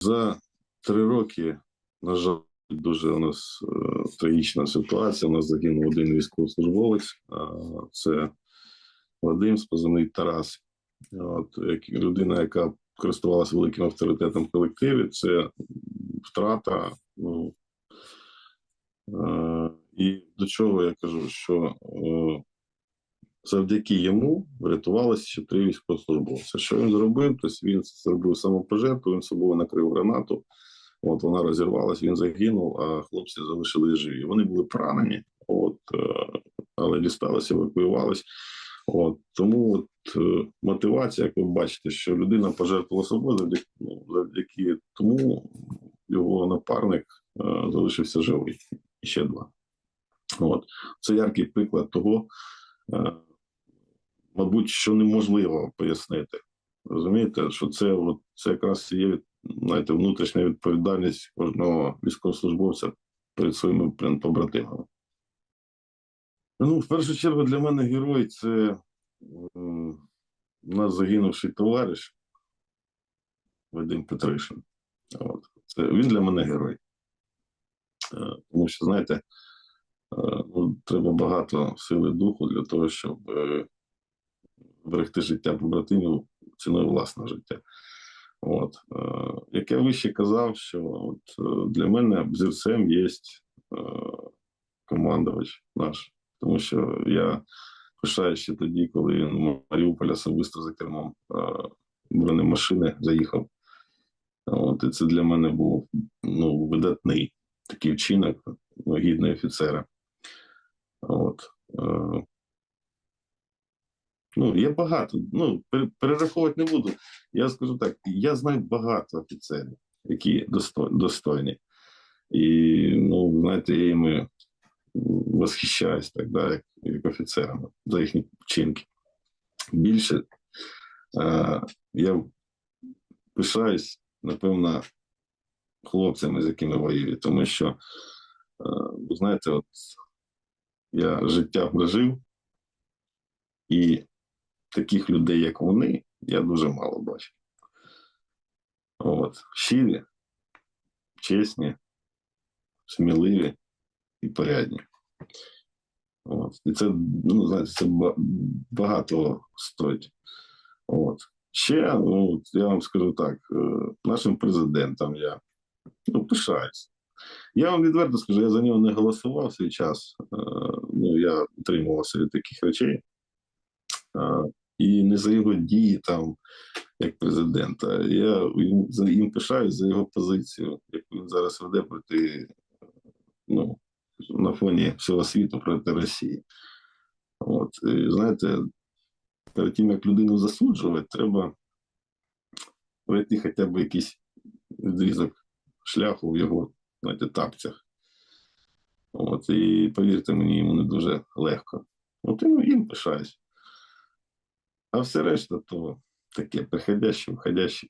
За три роки, на жаль, дуже у нас е, трагічна ситуація. У нас загинув один військовослужбовець. Це Вадим з позивний Тарас. От, людина, яка користувалася великим авторитетом в колективі, це втрата. Ну, е, і до чого я кажу, що е, завдяки йому врятувалося ще три військовослужбовця. Що він зробив? Тобто він зробив самопожертву, він собою накрив гранату. От вона розірвалась, він загинув, а хлопці залишились живі. Вони були поранені, от, е, але дісталися, евакуювались. От, тому от, е, мотивація, як ви бачите, що людина пожертвувала собою завдяки, ну, завдяки тому його напарник е, залишився живий. І ще два. От. Це яркий приклад того, е, мабуть, що неможливо пояснити. Розумієте, що це, от, це якраз є знаєте, внутрішня відповідальність кожного військовослужбовця перед своїми побратимами. Ну, в першу чергу, для мене герой це у нас загинувший товариш Вадим Петришин. От. Це, він для мене герой. Е, Тому що, знаєте, е, ну, треба багато сили духу для того, щоб е, берегти життя побратимів ціною власного життя. От. Е, Як я вище казав, що от, е, для мене взірцем є е, командувач наш. Тому що я пишаю ще тоді, коли він Маріуполь особисто за кермом бронемашини заїхав. От, і це для мене був ну, видатний такий вчинок, ну, гідний офіцера. От. Ну, є багато. Ну, перераховувати не буду. Я скажу так: я знаю багато офіцерів, які достойні. І, ну, знаєте, я їми восхищаюсь так, да, як, як офіцерами за їхні вчинки. Більше е, я пишаюсь, напевно, хлопцями, з якими воюю, тому що, е, знаєте, от я життя прожив, і таких людей, як вони, я дуже мало бачу. От, щирі, чесні, сміливі і порядні. От. І це, ну, знаєте, це багато стоїть. От. Ще, ну, я вам скажу так, е, нашим президентом я ну, пишаюсь. Я вам відверто скажу, я за нього не голосував в свій час. Е, Ну, я утримувався від таких речей. І не за його дії там, як президента. Я їм, їм пишаюсь за його позицію, яку він зараз веде проти ну, на фоні всього світу проти Росії. От, і, знаєте, перед тим, як людину засуджувати, треба пройти хоча б якийсь відрізок шляху в його знаєте, тапцях. От, і повірте мені, йому не дуже легко. От і їм пишаюсь. А все решта, то таке приходяще, входяще.